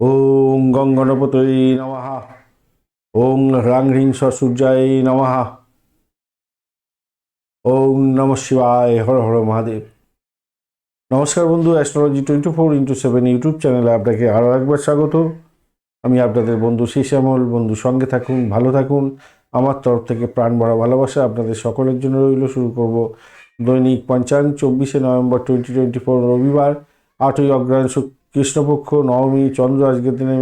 ওং গং গণপতই নমঃ। ওং হ্রাং হ্রিং সূর্যায় নমঃ। ওং নম শিবায় হর হর মহাদেব। নমস্কার বন্ধু astrology twenty four into seven YouTube চ্যানেলে আপনাকে আরও একবার স্বাগত। আমি আপনাদের বন্ধু শ্যামল বন্ধু, সঙ্গে থাকুন, ভালো থাকুন। আমার তরফ থেকে প্রাণ ভরা ভালোবাসা আপনাদের সকলের জন্য রইল। শুরু করব দৈনিক পঞ্চাঙ্গ চব্বিশে নভেম্বর টোয়েন্টি টোয়েন্টি ফোর রবিবার, আটই অগ্রহায়ণ কৃষ্ণপক্ষ, নবমী, চন্দ্র আজকের দিনে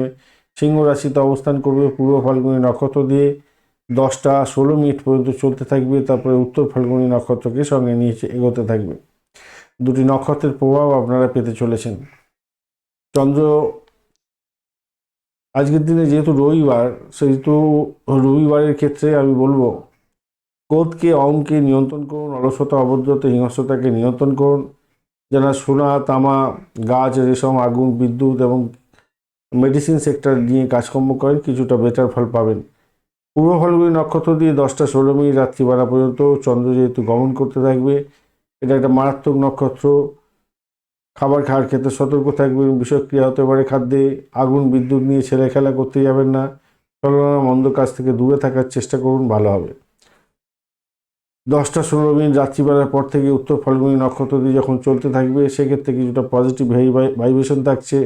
সিংহ রাশিতে অবস্থান করবে, পূর্ব ফাল্গুনী নক্ষত্র দিয়ে দশটা ষোলো মিনিট পর্যন্ত চলতে থাকবে, তারপরে উত্তর ফাল্গুনী নক্ষত্রকে সঙ্গে নিয়ে এগোতে থাকবে। দুটি নক্ষত্রের প্রভাব আপনারা পেতে চলেছেন। চন্দ্র আজকের দিনে যেহেতু রবিবার, সেহেতু রবিবারের ক্ষেত্রে আমি বলব, ক্রোধকে, অহংকে নিয়ন্ত্রণ করুন, অলসতা অবদ্ধতা হিংস্রতাকে নিয়ন্ত্রণ করুন। যারা সোনা, তামা, গাছ, রেশম, আগুন, বিদ্যুৎ এবং মেডিসিন সেক্টর নিয়ে কাজকর্ম করেন, কিছুটা বেটার ফল পাবেন। পূর্ব ফাল্গুনী নক্ষত্র দিয়ে দশটা ষোলো মিনিট রাত্রিবেলা পর্যন্ত চন্দ্র যেহেতু গমন করতে থাকবে, এটা একটা মারাত্মক নক্ষত্র। খাবার খাওয়ার ক্ষেত্রে সতর্ক থাকবেন বিষক্রিয়া হতে পারে খাদ্যে। আগুন, বিদ্যুৎ নিয়ে ছেলে খেলা করতে যাবেন না। চলনা মন্দ কাজ থেকে দূরে থাকার চেষ্টা করুন, ভালো হবে। দশটা ষোলো মিনিট রাত্রিবেলার পর থেকে উত্তর ফাল্গুনী নক্ষত্র দিয়ে যখন চলতে থাকবে, সেক্ষেত্রে কিছুটা পজিটিভ ভাইব্রেশন থাকছে।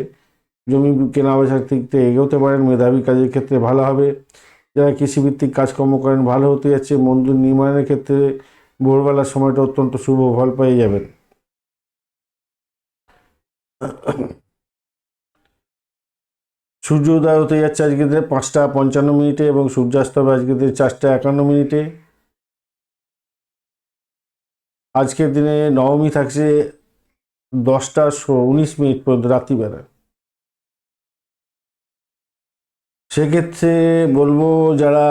জমি কেনা বেচার দিক থেকে এগোতে পারেন, মেধাবী কাজের ক্ষেত্রে ভালো হবে। যারা কৃষিভিত্তিক কাজকর্ম করেন, ভালো হতে যাচ্ছে। মন্দির নির্মাণের ক্ষেত্রে ভোরবেলার সময়টা অত্যন্ত শুভ ফল পেয়ে যাবেন। সূর্যোদয় হতে যাচ্ছে আজকে পাঁচটা পঞ্চান্ন মিনিটে এবং সূর্যাস্ত হবে আজকে চারটা একান্ন মিনিটে। আজকের দিনে নবমী থাকছে দশটা শো, উনিশ মিনিট পর্যন্ত রাত্রিবেলা সেক্ষেত্রে বলব যারা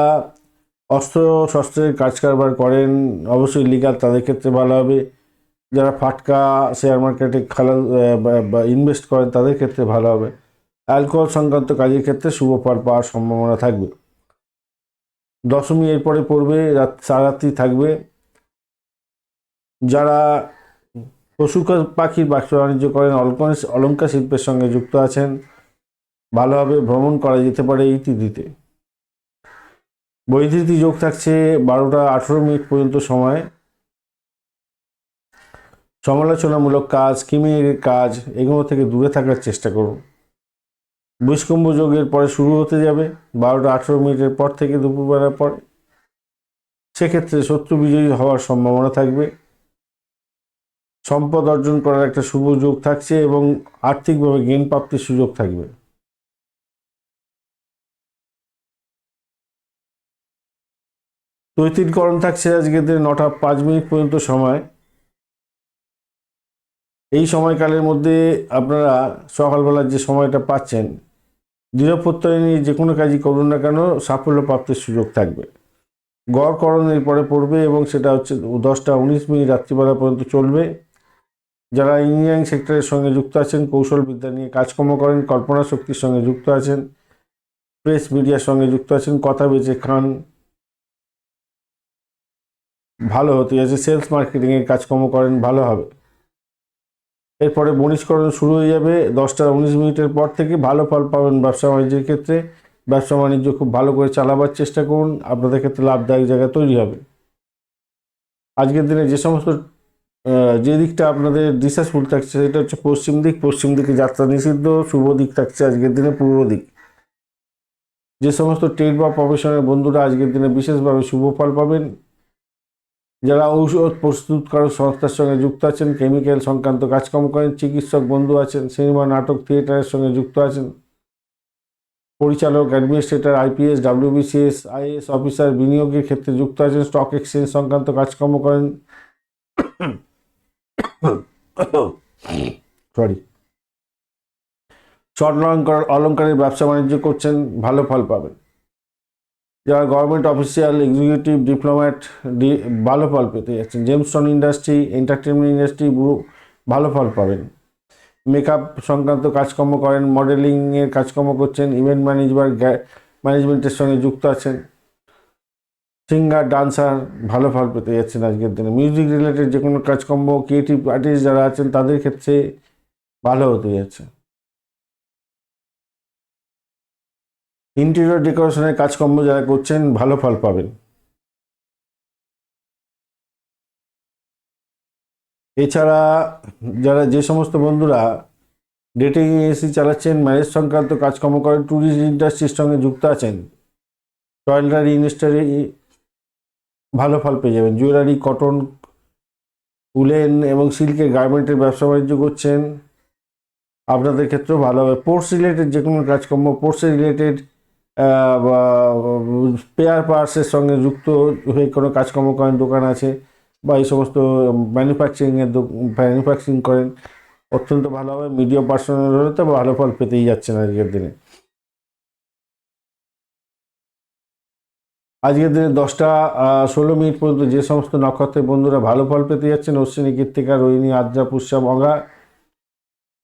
অস্ত্র শস্ত্রের কাজ কারবার করেন, অবশ্যই লিগাল তাদের ক্ষেত্রে ভালো হবে। যারা ফাটকা শেয়ার মার্কেটে খেলা বা ইনভেস্ট করেন তাদের ক্ষেত্রে ভালো হবে। অ্যালকোহল সংক্রান্ত কাজের ক্ষেত্রে শুভ ফল পাওয়ার সম্ভাবনা থাকবে। দশমী এরপরে পড়বে, রাত সারাত্রি থাকবে। যারা পশু পাখির ব্যবসা বাণিজ্য করেন, অলঙ্কার শিল্পের সঙ্গে যুক্ত আছেন, ভালোভাবে ভ্রমণ করা যেতে পারে এই তিথিতে। বৈধৃতি যোগ থাকছে বারোটা আঠেরো মিনিট পর্যন্ত সময়। সমালোচনামূলক কাজ স্কিমের কাজ, এগুলো থেকে দূরে থাকার চেষ্টা করুন। বৈষ্কম্ভ যোগের পরে শুরু হতে যাবে, বারোটা আঠেরো মিনিটের পর থেকে দুপুরবেলার পর। সেক্ষেত্রে শত্রু বিজয়ী হওয়ার সম্ভাবনা থাকবে। সম্পদ অর্জন করার একটা শুভ যোগ থাকছে এবং আর্থিকভাবে জ্ঞান প্রাপ্তির সুযোগ থাকবে। তৈতিরকরণ থাকছে আজকে দিনে নটা পাঁচ মিনিট পর্যন্ত সময়। এই সময়কালের মধ্যে আপনারা সকালবেলার যে সময়টা পাচ্ছেন দৃঢ়প্রত্যয় নিয়ে যে কোনো কাজই করুন না কেন, সাফল্য প্রাপ্তির সুযোগ থাকবে। গড়করণের পরে পড়বে এবং সেটা হচ্ছে দশটা উনিশ মিনিট রাত্রিবেলা পর্যন্ত চলবে। যারা ইঞ্জিনিয়ারিং সেক্টরের সঙ্গে যুক্ত আছেন কৌশল বিদ্যা নিয়ে কাজকর্ম করেন, কল্পনা শক্তির সঙ্গে যুক্ত আছেন প্রেস মিডিয়ার সঙ্গে যুক্ত আছেন, কথা বেচে খান, ভালো হতে যাচ্ছে সেলস মার্কেটিংয়ের কাজকর্ম করেন, ভালো হবে। এরপরে বনিষ্করণ শুরু হয়ে যাবে, দশটা উনিশ মিনিটের পর থেকে ভালো ফল পাবেন ব্যবসা বাণিজ্যের ক্ষেত্রে। ব্যবসা বাণিজ্য খুব ভালো করে চালাবার চেষ্টা করুন, আপনাদের ক্ষেত্রে লাভদায়ক জায়গা তৈরি হবে। আজকের দিনে যে সমস্ত যে দিকটা আপনাদের দিশাশুল থাকছে, সেটা হচ্ছে পশ্চিম দিক। পশ্চিম দিকে যাত্রা নিষিদ্ধ, শুভ দিক থাকছে আজকের দিনে, পূর্ব দিক। যে সমস্ত ট্রেড বা প্রফেশনের বন্ধুরা আজকের দিনে বিশেষভাবে শুভ ফল পাবেন। যারা ঔষধ প্রস্তুতকারক সংস্থার সঙ্গে যুক্ত আছেন কেমিক্যাল সংক্রান্ত কাজকর্ম করেন, চিকিৎসক বন্ধু আছেন সিনেমা নাটক থিয়েটারের সঙ্গে যুক্ত আছেন, পরিচালক administrator IPS WBCS IAS officer বিনিয়োগের ক্ষেত্রে যুক্ত আছেন স্টক এক্সচেঞ্জ সংক্রান্ত কাজকর্ম করেন। সরি স্বর্ণ অলঙ্কার অলঙ্কারের ব্যবসা বাণিজ্য করছেন, ভালো ফল পাবেন। যারা গভর্নমেন্ট অফিসিয়াল এক্সিকিউটিভ ডিপ্লোম্যাট ডি ভালো ফল পেতে যাচ্ছেন। জেমস্টন ইন্ডাস্ট্রি এন্টারটেনমেন্ট ইন্ডাস্ট্রি ভালো ফল পাবেন। মেকআপ সংক্রান্ত কাজকর্ম করেন মডেলিংয়ের কাজকর্ম করছেন ইভেন্ট ম্যানেজবার ম্যানেজমেন্টের সঙ্গে যুক্ত আছেন। সিঙ্গার ডান্সার ভালো ফল পেতে যাচ্ছেন আজকের দিনে। মিউজিক রিলেটেড যে কোনো কাজকর্ম ক্রিয়েটিভ আর্টিস্ট যারা আছেন, তাদের ক্ষেত্রে ভালো হতে যাচ্ছে। ইন্টেরিয়র ডেকোরেশনের কাজকর্ম যারা করছেন, ভালো ফল পাবেন। এছাড়া যারা যে সমস্ত বন্ধুরা ডেটিং এজেন্সি চালাচ্ছেন ম্যারেজ সংক্রান্ত কাজকর্ম করেন ট্যুরিস্ট ইন্ডাস্ট্রির সঙ্গে যুক্ত আছেন টয়লারি ইন্ডাস্ট্রি ভালো ফল পেয়ে যাবেন। জুয়েলারি, কটন, উলেন এবং সিল্কের গার্মেন্টের ব্যবসা বাণিজ্য করছেন। আপনাদের ক্ষেত্রেও ভালো হবে। পোর্টস রিলেটেড যে কোনো কাজকর্ম পোর্টস রিলেটেড বা স্পেয়ার পার্টসের সঙ্গে যুক্ত হয়ে কোনো কাজকর্ম করেন, দোকান আছে বা এই সমস্ত ম্যানুফ্যাকচারিংয়ের ম্যানুফ্যাকচারিং করেন, অত্যন্ত ভালো হবে। মিডিয়াম পার্সোনাল হলে তো ভালো ফল পেতেই যাচ্ছেন আজকের দিনে। আজকের দিনে দশটা ষোলো মিনিট পর্যন্ত যে সমস্ত নক্ষত্রের বন্ধুরা ভালো ফল পেতে যাচ্ছেন, অশ্বিনী, কৃত্তিকা, রোহিণী, আদ্রা, পুষ্যা মগা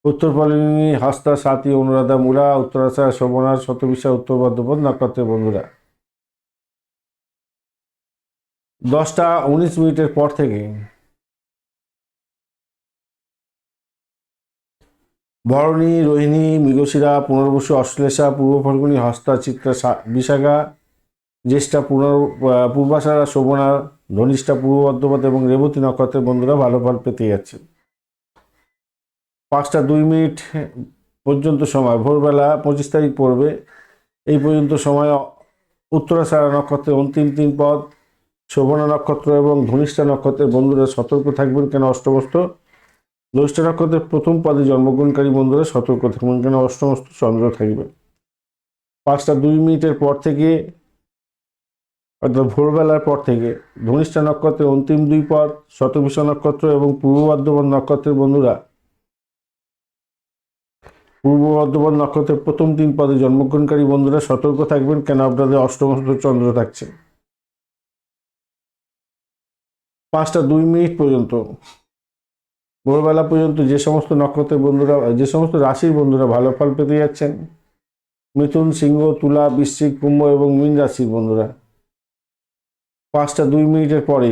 উত্তর পলিনী, হস্তা সাথী অনুরাধা, মূলা, উত্তরাশা শোভনা শতবিশা, উত্তর বর্ধমান নক্ষত্রের বন্ধুরা। দশটা উনিশ মিনিটের পর থেকে ভরণী, রোহিণী, মৃগশিরা, পুনর্বসু, অশ্লেষা, পূর্ব ফল্গুনী, হস্তা, চিত্রা বিশাখা জ্যেষ্ঠা পুনর পূর্বাষাঢ়া শোভনা, ধনিষ্ঠা, পূর্ব বর্ধমান এবং রেবতী নক্ষত্রের বন্ধুরা ভালো ফল পেতে যাচ্ছে। পাঁচটা দুই মিনিট পর্যন্ত সময়। ভোরবেলা পঁচিশ তারিখ পড়বে। এই পর্যন্ত সময় উত্তরাষাঢ়া নক্ষত্রের অন্তিম তিন পদ। শোভনা নক্ষত্র এবং ধনিষ্ঠা নক্ষত্রের বন্ধুরা সতর্ক থাকবেন কেন অষ্টমস্ত? জ্যৈষ্ঠ নক্ষত্রের প্রথম পদে জন্মগ্রহণকারী বন্ধুরা সতর্ক থাকবেন কেন অষ্টমস্ত? চন্দ্র থাকবে। পাঁচটা দুই মিনিটের পর থেকে অর্থাৎ ভোরবেলার পর থেকে ধনিষ্ঠা নক্ষত্রের অন্তিম দুই পদ শতবিশা নক্ষত্র এবং পূর্ব বর্ধমান নক্ষত্রের বন্ধুরা। পূর্ব বর্ধমান নক্ষত্রের প্রথম তিন পদে জন্মগ্রহণকারী বন্ধুরা, সতর্ক থাকবেন কেন আপনাদের অষ্টমস্ত চন্দ্র থাকছে। পাঁচটা দুই মিনিট পর্যন্ত, ভোরবেলা পর্যন্ত যে সমস্ত নক্ষত্রের বন্ধুরা, যে সমস্ত রাশির বন্ধুরা ভালো ফল পেতে যাচ্ছেন, মিথুন, সিংহ, তুলা, বৃশ্চিক, কুম্ভ এবং মীন রাশির বন্ধুরা। পাঁচটা দুই মিনিটের পরে।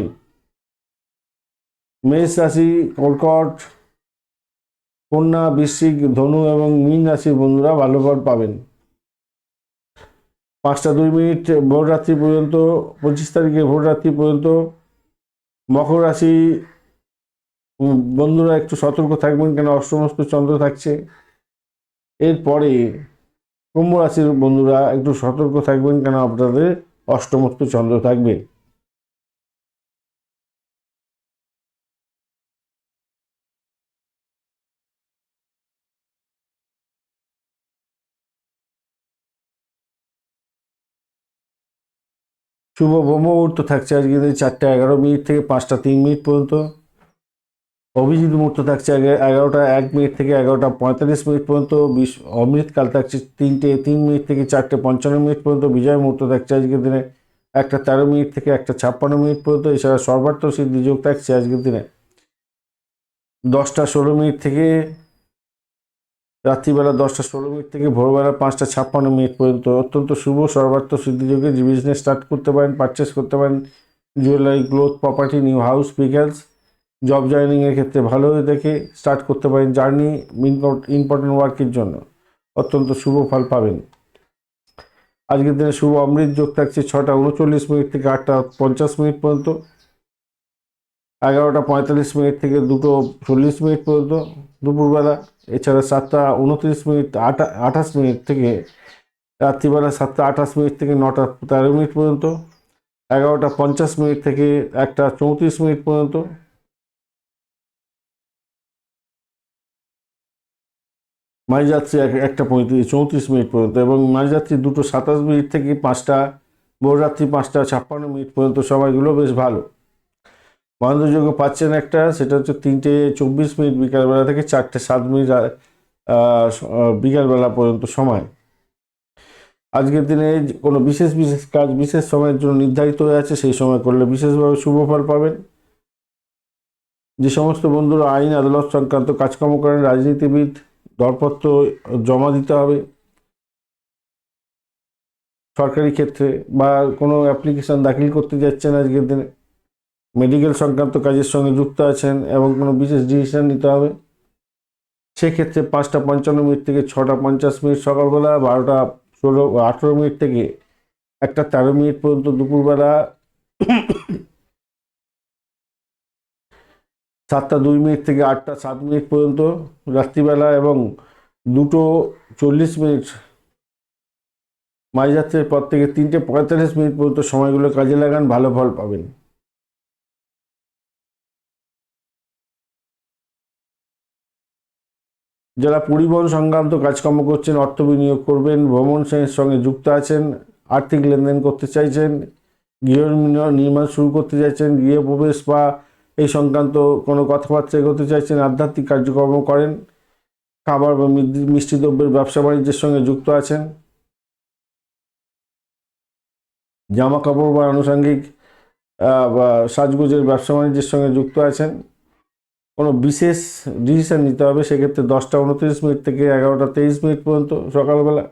মেষ রাশি, কর্কট, কন্যা, বৃশ্চিক, ধনু এবং মীন রাশির বন্ধুরা ভালো ফল পাবেন। পাঁচটা দুই মিনিট ভোর রাত্রি পর্যন্ত, পঁচিশ তারিখে ভোর রাত্রি পর্যন্ত। মকর রাশি বন্ধুরা একটু সতর্ক থাকবেন কেন? অষ্টমস্ত চন্দ্র থাকছে। এরপরে কুম্ভ রাশির বন্ধুরা একটু সতর্ক থাকবেন কেন? আপনাদের অষ্টমস্ত চন্দ্র থাকবে। শুভ ব্রহ্ম মুহূর্ত থাকছে আজকে চারটে এগারো মিনিট থেকে পাঁচটা তিন মিনিট পর্যন্ত। অভিজিৎ মুহূর্ত থাকছে আগে এগারোটা এক মিনিট থেকে এগারোটা পঁয়তাল্লিশ মিনিট পর্যন্ত। বিশ অমৃতকাল থাকছে তিনটে তিন মিনিট থেকে চারটে পঞ্চান্ন মিনিট পর্যন্ত। বিজয় মুহূর্ত থাকছে আজকের দিনে একটা তেরো মিনিট থেকে একটা ছাপ্পান্ন মিনিট পর্যন্ত। এছাড়া সর্বার্থ সিদ্ধি যোগ থাকছে আজকের দিনে দশটা ষোলো মিনিট থেকে রাত্রিবেলা দশটা ষোলো মিনিট থেকে ভোরবেলা পাঁচটা ছাপ্পান্ন মিনিট পর্যন্ত। অত্যন্ত শুভ সর্বার্থ সিদ্ধিযোগে বিজনেস স্টার্ট করতে পারেন পারচেস করতে পারেন jewellery cloth property new house pickles job জয়েনিংয়ের ক্ষেত্রে ভালো দেখে স্টার্ট করতে পারেন জার্নি ইম্পর্টেন্ট ওয়ার্কের জন্য। অত্যন্ত শুভ ফল পাবেন। আজকের দিনে শুভ অমৃত যোগ থাকছে ছটা উনচল্লিশ মিনিট থেকে আটটা পঞ্চাশ মিনিট পর্যন্ত। এগারোটা পঁয়তাল্লিশ মিনিট থেকে দুটো চল্লিশ মিনিট পর্যন্ত। দুপুরবেলা, এছাড়া সাতটা উনত্রিশ মিনিট, আটা, আঠাশ মিনিট থেকে, রাত্রিবেলা সাতটা আঠাশ মিনিট থেকে নটা তেরো মিনিট পর্যন্ত, এগারোটা পঞ্চাশ মিনিট থেকে একটা চৌত্রিশ মিনিট পর্যন্ত। মাঝযাত্রী এক- একটা পঁয়ত্রিশ, চৌত্রিশ মিনিট পর্যন্ত এবং মাঝযাত্রী দুটো সাতাশ মিনিট থেকে পাঁচটা, ভোররাত্রি পাঁচটা, ছাপ্পান্ন মিনিট পর্যন্ত সময়গুলো বেশ ভালো। মহেন্দ্রযোগ্য পাচ্ছেন একটা, সেটা হচ্ছে তিনটে চব্বিশ মিনিট বিকালবেলা থেকে চারটে সাত মিনিট বিকালবেলা পর্যন্ত সময়। আজকের দিনে কোনো বিশেষ বিশেষ কাজ, বিশেষ সময়ের জন্য নির্ধারিত হয়ে আছে, সেই সময় করলে বিশেষভাবে শুভ ফল পাবেন। যে সমস্ত বন্ধুরা আইন, আদালত সংক্রান্ত কাজকর্ম করেন, রাজনীতিবিদ, দরপত্র জমা দিতে হবে। সরকারি ক্ষেত্রে বা কোনো অ্যাপ্লিকেশন দাখিল করতে যাচ্ছেন আজকের দিনে। মেডিকেল সংক্রান্ত কাজের সঙ্গে যুক্ত আছেন এবং কোনো বিশেষ ডিসিশন নিতে হবে। সেক্ষেত্রে পাঁচটা পঞ্চান্ন মিনিট থেকে ছটা পঞ্চাশ মিনিট সকালবেলা, বারোটা ষোলো, আঠেরো মিনিট থেকে একটা তেরো মিনিট পর্যন্ত দুপুরবেলা, সাতটা দুই মিনিট থেকে আটটা সাত মিনিট পর্যন্ত রাত্রিবেলা এবং দুটো চল্লিশ মিনিট মাঝরাত্রের পর থেকে তিনটে পঁয়তাল্লিশ মিনিট পর্যন্ত সময়গুলো কাজে লাগান, ভালো ফল পাবেন। যারা পরিবহন সংক্রান্ত কাজকর্ম করছেন, অর্থ বিনিয়োগ করবেন, ভ্রমণ সঙ্গে- সঙ্গে যুক্ত আছেন, আর্থিক লেনদেন করতে চাইছেন, গৃহ নির্মাণ- শুরু করতে চাইছেন গৃহপ্রবেশ বা এই সংক্রান্ত কোনো কথাবার্তা এগোতে চাইছেন, আধ্যাত্মিক কার্যক্রম করেন, খাবার বা মিষ্টি- দ্রব্যের ব্যবসা বাণিজ্যের সঙ্গে যুক্ত আছেন। জামা কাপড় বা আনুষঙ্গিক সাজগোজের ব্যবসা বাণিজ্যের সঙ্গে যুক্ত আছেন। কোনো বিশেষ ডিসিশন নিতে হবে, সেক্ষেত্রে দশটা উনত্রিশ মিনিট থেকে এগারোটা তেইশ মিনিট পর্যন্ত সকালবেলা,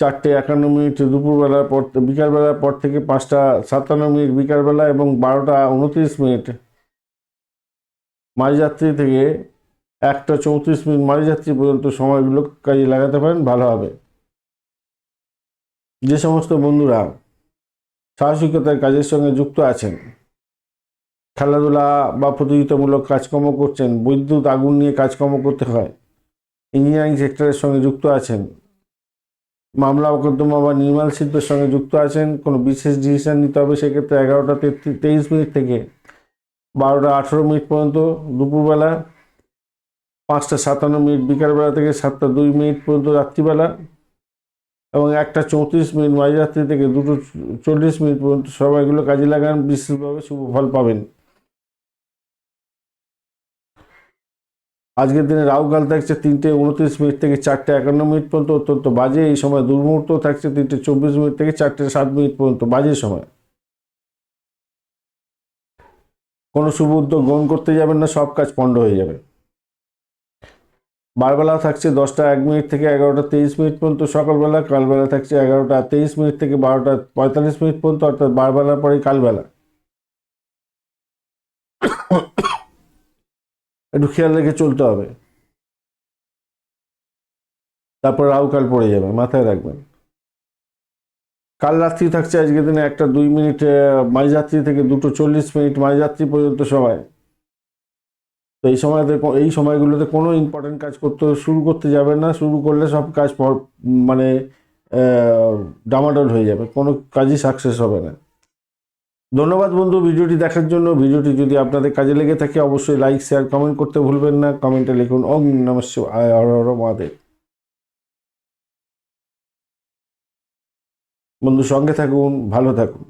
চারটে একান্ন মিনিট দুপুরবেলার পর, বিকালবেলার পর থেকে পাঁচটা সাতান্ন মিনিট বিকালবেলা এবং বারোটা উনত্রিশ মিনিট মাঝযাত্রী থেকে একটা চৌত্রিশ মিনিট মাঝযাত্রী পর্যন্ত সময়গুলো কাজে লাগাতে পারেন, ভালো হবে। যে সমস্ত বন্ধুরা সাহসিকতার কাজের সঙ্গে যুক্ত আছেন খেলাধুলা বা প্রতিযোগিতামূলক কাজকর্ম করছেন বৈদ্যুৎ আগুন নিয়ে কাজকর্ম করতে হয়। ইঞ্জিনিয়ারিং সেক্টরের সঙ্গে যুক্ত আছেন। মামলা মোকদ্দমা বা নির্মাণ শিল্পের সঙ্গে যুক্ত আছেন। কোনো বিশেষ ডিসিশন নিতে হবে সেক্ষেত্রে এগারোটা তেইশ মিনিট থেকে বারোটা আঠেরো মিনিট পর্যন্ত দুপুরবেলা, পাঁচটা সাতান্ন মিনিট বিকালবেলা থেকে সাতটা দুই মিনিট পর্যন্ত রাত্রিবেলা এবং একটা চৌত্রিশ মিনিট মাঝরাত্রি থেকে দুটো চল্লিশ মিনিট পর্যন্ত সময়গুলো কাজে লাগান। বিশেষভাবে শুভ ফল পাবেন। আজকের দিনে রাহুকাল থাকছে তিনটে উনত্রিশ মিনিট থেকে চারটে একান্ন মিনিট পর্যন্ত, অত্যন্ত বাজে। এই সময় দুর্মুহূর্ত থাকছে তিনটে চব্বিশ মিনিট থেকে চারটে সাত মিনিট পর্যন্ত, বাজে সময়। কোনো শুভ উদ্যোগ গ্রহণ করতে যাবেন না, সব কাজ পণ্ড হয়ে যাবে। বারবেলা থাকছে দশটা এক মিনিট থেকে এগারোটা তেইশ মিনিট পর্যন্ত সকালবেলা, কালবেলা থাকছে এগারোটা তেইশ মিনিট থেকে বারোটা পঁয়তাল্লিশ মিনিট পর্যন্ত, অর্থাৎ বারবেলার পরে কালবেলা। একটু খেয়াল রেখে চলতে হবে। তারপর রাহুকাল পড়ে যাবে মাথায় রাখবেন। কাল রাত্রি থাকছে আজকের দিনে একটা দুই মিনিট আহ, মাঝরাত্রি থেকে দুটো চল্লিশ মিনিট মাঝরাত্রি পর্যন্ত সময়। তো এই সময়তে এই সময়গুলোতে কোনো ইম্পর্টেন্ট কাজ করতে শুরু করতে যাবেন না শুরু করলে সব কাজ মানে ডামাডোল হয়ে যাবে কোনো কাজই সাকসেস হবে না। ধন্যবাদ বন্ধু, ভিডিওটি দেখার জন্য। ভিডিওটি যদি আপনাদের কাজে লেগে থাকে, অবশ্যই লাইক, শেয়ার, কমেন্ট করতে ভুলবেন না। কমেন্টে লিখুন অং নমস্য আয় হর মহাদেব। বন্ধু, সঙ্গে থাকুন, ভালো থাকুন।